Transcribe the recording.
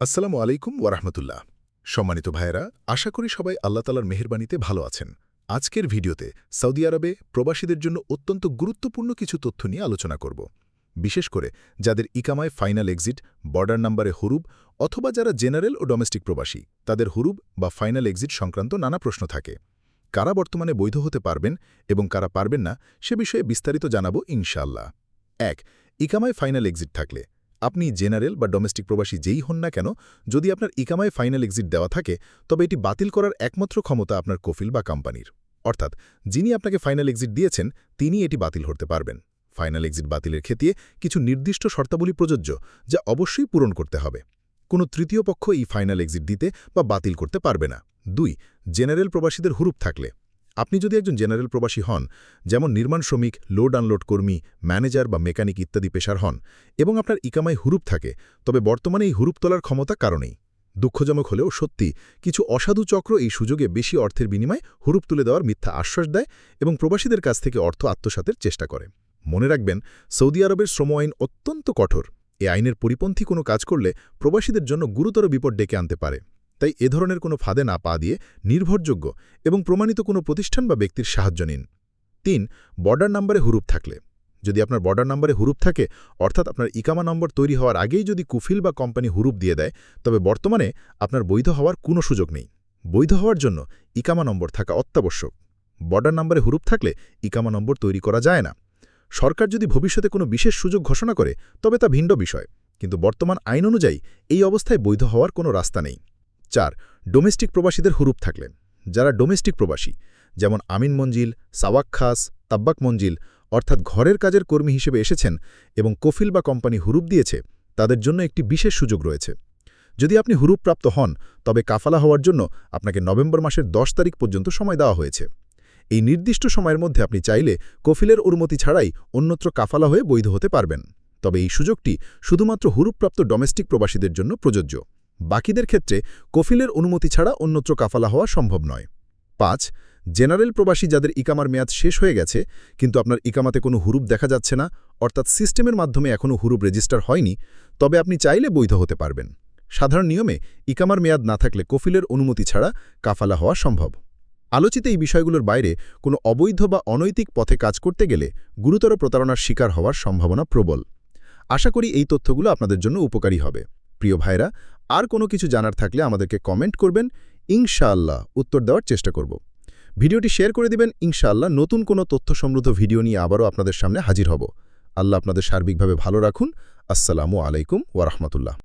আসসালামু আলাইকুম ওয়ারাহমতুল্লাহ। সম্মানিত ভাইয়েরা, আশা করি সবাই আল্লাহ তালার মেহেরবানিতে ভালো আছেন। আজকের ভিডিওতে সৌদি আরবে প্রবাসীদের জন্য অত্যন্ত গুরুত্বপূর্ণ কিছু তথ্য নিয়ে আলোচনা করব। বিশেষ করে যাদের ইকামায় ফাইনাল এক্সিট, বর্ডার নাম্বারে হুরুব অথবা যারা জেনারেল ও ডোমেস্টিক প্রবাসী, তাদের হুরুব বা ফাইনাল এক্সিট সংক্রান্ত নানা প্রশ্ন থাকে। কারা বর্তমানে বৈধ হতে পারবেন এবং কারা পারবেন না, সে বিষয়ে বিস্তারিত জানাব ইনশাআল্লাহ। এক, ইকামায় ফাইনাল এক্সিট থাকলে আপনি জেনারেল বা ডোমেস্টিক প্রবাসী যেই হন না কেন, যদি আপনার ইকামায় ফাইনাল এক্সিট দেওয়া থাকে, তবে এটি বাতিল করার একমাত্র ক্ষমতা আপনার কফিল বা কোম্পানির। অর্থাৎ, যিনি আপনাকে ফাইনাল এক্সিট দিয়েছেন তিনি এটি বাতিল করতে পারবেন। ফাইনাল এক্সিট বাতিলের ক্ষেত্রে কিছু নির্দিষ্ট শর্তাবলী প্রযোজ্য, যা অবশ্যই পূরণ করতে হবে। কোনো তৃতীয় পক্ষ এই ফাইনাল এক্সিট দিতে বা বাতিল করতে পারবে না। দুই, জেনারেল প্রবাসীদের হুরুপ থাকলে। আপনি যদি একজন জেনারেল প্রবাসী হন, যেমন নির্মাণ শ্রমিক, লোড আনলোড কর্মী, ম্যানেজার বা মেকানিক ইত্যাদি পেশার হন, এবং আপনার ইকামায় হুরুপ থাকে, তবে বর্তমানে এই হুরুপ তোলার ক্ষমতা কারণেই দুঃখজনক হলেও সত্যি, কিছু অসাধু চক্র এই সুযোগে বেশি অর্থের বিনিময়ে হুরুপ তুলে দেওয়ার মিথ্যা আশ্বাস দেয় এবং প্রবাসীদের কাছ থেকে অর্থ আত্মসাতের চেষ্টা করে। মনে রাখবেন, সৌদি আরবের শ্রম আইন অত্যন্ত কঠোর। এ আইনের পরিপন্থী কোনো কাজ করলে প্রবাসীদের জন্য গুরুতর বিপদ ডেকে আনতে পারে। তাই এ ধরনের কোনো ফাঁদে না পা দিয়ে নির্ভরযোগ্য এবং প্রমাণিত কোনো প্রতিষ্ঠান বা ব্যক্তির সাহায্য নিন। তিন, বর্ডার নাম্বারে হুরুপ থাকলে। যদি আপনার বর্ডার নাম্বারে হুরুপ থাকে, অর্থাৎ আপনার ইকামা নম্বর তৈরি হওয়ার আগেই যদি কুফিল বা কোম্পানি হুরুপ দিয়ে দেয়, তবে বর্তমানে আপনার বৈধ হওয়ার কোনো সুযোগ নেই। বৈধ হওয়ার জন্য ইকামা নম্বর থাকা অত্যাবশ্যক। বর্ডার নাম্বারে হুরুপ থাকলে ইকামা নম্বর তৈরি করা যায় না। সরকার যদি ভবিষ্যতে কোনো বিশেষ সুযোগ ঘোষণা করে, তবে তা ভিন্ন বিষয়। কিন্তু বর্তমান আইন অনুযায়ী এই অবস্থায় বৈধ হওয়ার কোনো রাস্তা নেই। চার ডোমেস্টিক প্রবাসীদের হুরুপ থাকলেন। যারা ডোমেস্টিক প্রবাসী, যেমন আমিন মঞ্জিল, সাওয়াক খাস, তাব্বাক মঞ্জিল, অর্থাৎ ঘরের কাজের কর্মী হিসেবে এসেছেন এবং কফিল বা কোম্পানি হুরুপ দিয়েছে, তাদের জন্য একটি বিশেষ সুযোগ রয়েছে। যদি আপনি হুরুপপ্রাপ্ত হন, তবে কাফালা হওয়ার জন্য আপনাকে নভেম্বর মাসের দশ তারিখ পর্যন্ত সময় দেওয়া হয়েছে। এই নির্দিষ্ট সময়ের মধ্যে আপনি চাইলে কফিলের অনুমতি ছাড়াই অন্যত্র কাফালা হয়ে বৈধ হতে পারবেন। তবে এই সুযোগটি শুধুমাত্র হুরুপপ্রাপ্ত ডোমেস্টিক প্রবাসীদের জন্য প্রযোজ্য। বাকিদের ক্ষেত্রে কফিলের অনুমতি ছাড়া অন্যত্র কাফালা হওয়া সম্ভব নয়। পাঁচ, জেনারেল প্রবাসী যাদের ইকামার মেয়াদ শেষ হয়ে গেছে, কিন্তু আপনার ইকামাতে কোনো হুরুপ দেখা যাচ্ছে না, অর্থাৎ সিস্টেমের মাধ্যমে এখনও হুরুপ রেজিস্টার হয়নি, তবে আপনি চাইলে বৈধ হতে পারবেন। সাধারণ নিয়মে ইকামার মেয়াদ না থাকলে কফিলের অনুমতি ছাড়া কাফালা হওয়া সম্ভব। আলোচিত এই বিষয়গুলোর বাইরে কোনো অবৈধ বা অনৈতিক পথে কাজ করতে গেলে গুরুতর প্রতারণার শিকার হওয়ার সম্ভাবনা প্রবল। আশা করি এই তথ্যগুলো আপনাদের জন্য উপকারী হবে। প্রিয় ভাইরা, আর কোনো কিছু জানার থাকলে আমাদেরকে কমেন্ট করবেন। ইনশাআল্লাহ উত্তর দেওয়ার চেষ্টা করব। ভিডিওটি শেয়ার করে দিবেন। ইনশাআল্লাহ নতুন কোনো তথ্য সমৃদ্ধ ভিডিও নিয়ে আবারও আপনাদের সামনে হাজির হব। আল্লাহ আপনাদের সার্বিকভাবে ভালো রাখুন। আসসালামু আলাইকুম ওয়ারহমতুল্লাহ